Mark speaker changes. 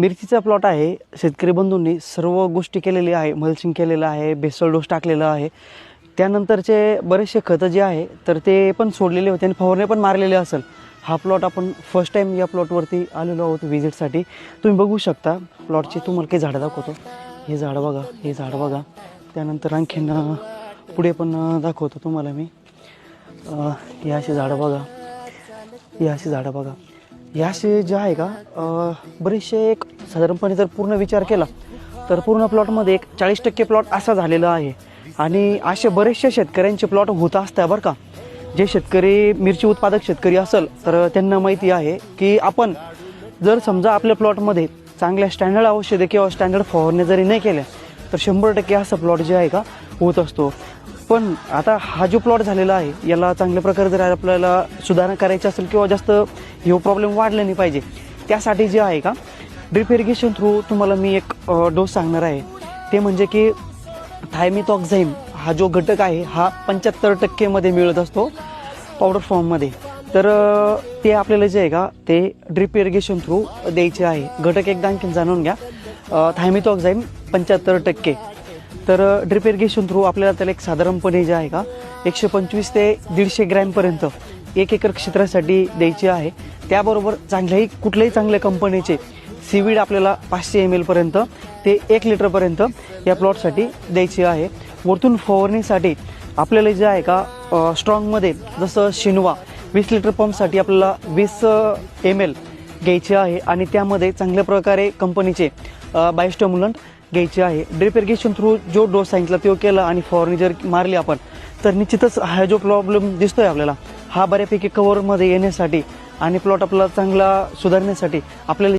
Speaker 1: मिरचीचा प्लॉट आहे. शेतकरी बंधूंनी सर्व गोष्टी केलेली आहे. मल्चिंग केलेलं आहे. बेसल डोस टाकलेला आहे. त्यानंतरचे बरेचसे खतं जे आहे तर ते पण सोडलेले होते आणि फवारणे पण मारलेले असेल. हा प्लॉट आपण फर्स्ट टाईम या प्लॉटवरती आलेलो आहोत व्हिजिटसाठी तुम्ही बघू शकता प्लॉटची तुम्हाला काही झाडं दाखवतो. हे झाड बघा हे झाड बघा. त्यानंतर आणखीन पुढे पण दाखवतो तुम्हाला मी. हे अशी झाडं बघा. हे अशी झाडं बघा. हे असे जे आहे का बरेचसे एक साधारणपणे जर पूर्ण विचार केला तर पूर्ण प्लॉटमध्ये एक चाळीस टक्के प्लॉट असा झालेला आहे. आणि असे बरेचसे शेतकऱ्यांचे प्लॉट होत असतात बरं का. जे शेतकरी मिरची उत्पादक शेतकरी असेल तर त्यांना माहिती आहे की आपण जर समजा आपल्या प्लॉटमध्ये चांगल्या स्टँडर्ड औषधे किंवा स्टँडर्ड फवारण्या जरी नाही केल्या तर शंभर टक्के असा प्लॉट जे आहे का होत असतो. पण आता हा जो प्लॉट झालेला आहे याला चांगल्या प्रकारे जर आपल्याला सुधारणा करायची असेल किंवा जास्त हे प्रॉब्लेम वाढला नाही पाहिजे. त्यासाठी जे आहे का ड्रिप इरिगेशन थ्रू तुम्हाला मी एक डोस सांगणार आहे. ते म्हणजे की थायमिथॉक्झाईम हा जो घटक आहे हा पंच्याहत्तर टक्केमध्ये मिळत असतो पावडर फॉर्ममध्ये तर ते आपल्याला जे आहे का ते ड्रिप इरिगेशन थ्रू द्यायचे आहे. घटक एकदा आणखीन जाणून घ्या. थायमिथॉक्झाईम पंच्याहत्तर टक्के. तर ड्रिप इरिगेशन थ्रू आपल्याला त्याला एक साधारणपणे जे आहे का एकशे पंचवीस ते दीडशे ग्रॅमपर्यंत एक एकर क्षेत्रासाठी द्यायची आहे. त्याबरोबर चांगल्याही कुठल्याही चांगल्या कंपनीचे सीवीड आपल्याला पाचशे एम एलपर्यंत ते एक लिटरपर्यंत या प्लॉटसाठी द्यायची आहे. वरतून फवारणीसाठी आपल्याला जे आहे का स्ट्रॉंगमध्ये जसं शिनवा वीस लिटर पंपसाठी आपल्याला वीस एम एल घ्यायचे आहे आणि त्यामध्ये चांगल्या प्रकारे कंपनीचे बायोस्टम्युलंट घ्यायचे आहे. ड्रिप इरिगेशन थ्रू जो डोस सांगितला तो केला आणि फवारणी जर मारली आपण तर निश्चितच हा जो प्रॉब्लेम दिसतोय आपल्याला हा बऱ्यापैकी कव्हरमध्ये येण्यासाठी आणि प्लॉट आपला चांगला सुधारण्यासाठी आपल्याला